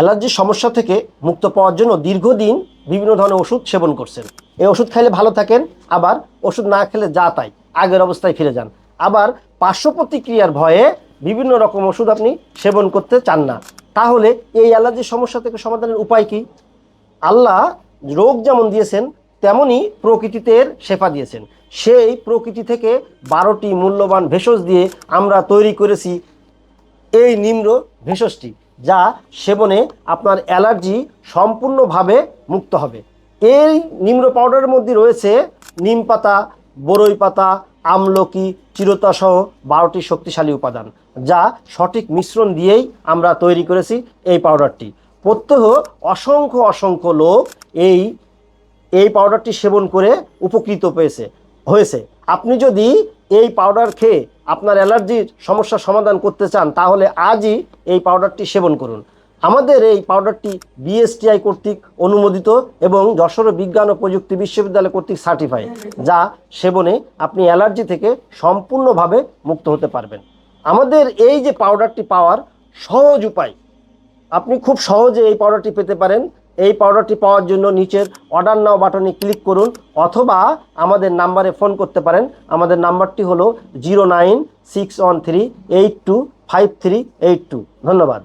অ্যালার্জির সমস্যা থেকে মুক্ত পাওয়ার জন্য দীর্ঘদিন বিভিন্ন ধরনের ওষুধ সেবন করছেন। এই ওষুধ খাইলে ভালো থাকেন, আবার ওষুধ না খেলে যা তাই, আগের অবস্থায় ফিরে যান। আবার পার্শ্ব প্রতিক্রিয়ার ভয়ে বিভিন্ন রকম ওষুধ আপনি সেবন করতে চান না। তাহলে এই অ্যালার্জির সমস্যা থেকে সমাধানের উপায় কি? আল্লাহ রোগ যেমন দিয়েছেন, তেমনি প্রকৃতিতে শেফা দিয়েছেন। সেই প্রকৃতি থেকে বারোটি মূল্যবান ভেষজ দিয়ে আমরা তৈরি করেছি এই নিম্র ভেষজটি, যা সেবনে আপনার অ্যালার্জি সম্পূর্ণভাবে মুক্ত হবে। এই নিম্র পাউডারের মধ্যে রয়েছে নিম পাতা, বরই পাতা, আমলকি, চিরতা সহ বারোটি শক্তিশালী উপাদান, যা সঠিক মিশ্রণ দিয়েই আমরা তৈরি করেছি এই পাউডারটি প্রত্যহ অসংখ্য অসংখ্য লোক এই এই পাউডারটি সেবন করে উপকৃত পেয়েছে হয়েছে। আপনি যদি এই পাউডার খেয়ে আপনার অ্যালার্জির সমস্যার সমাধান করতে চান, তাহলে আজই এই পাউডারটি সেবন করুন। আমাদের এই পাউডারটি বিএসটিআই কর্তৃক অনুমোদিত এবং যশোর বিজ্ঞান ও প্রযুক্তি বিশ্ববিদ্যালয় কর্তৃক সার্টিফাই যা সেবনে আপনি অ্যালার্জি থেকে সম্পূর্ণভাবে মুক্ত হতে পারবেন। আমাদের এই যে পাউডারটি পাওয়ার সহজ উপায়, আপনি খুব সহজে এই পাউডারটি পেতে পারেন। এই পাউডারটি পাওয়ার জন্য নিচের অর্ডার নাও বাটনে ক্লিক করুন অথবা আমাদের নাম্বারে ফোন করতে পারেন। আমাদের নাম্বারটি হলো zero nine six one three eight two five three eight two ধন্যবাদ।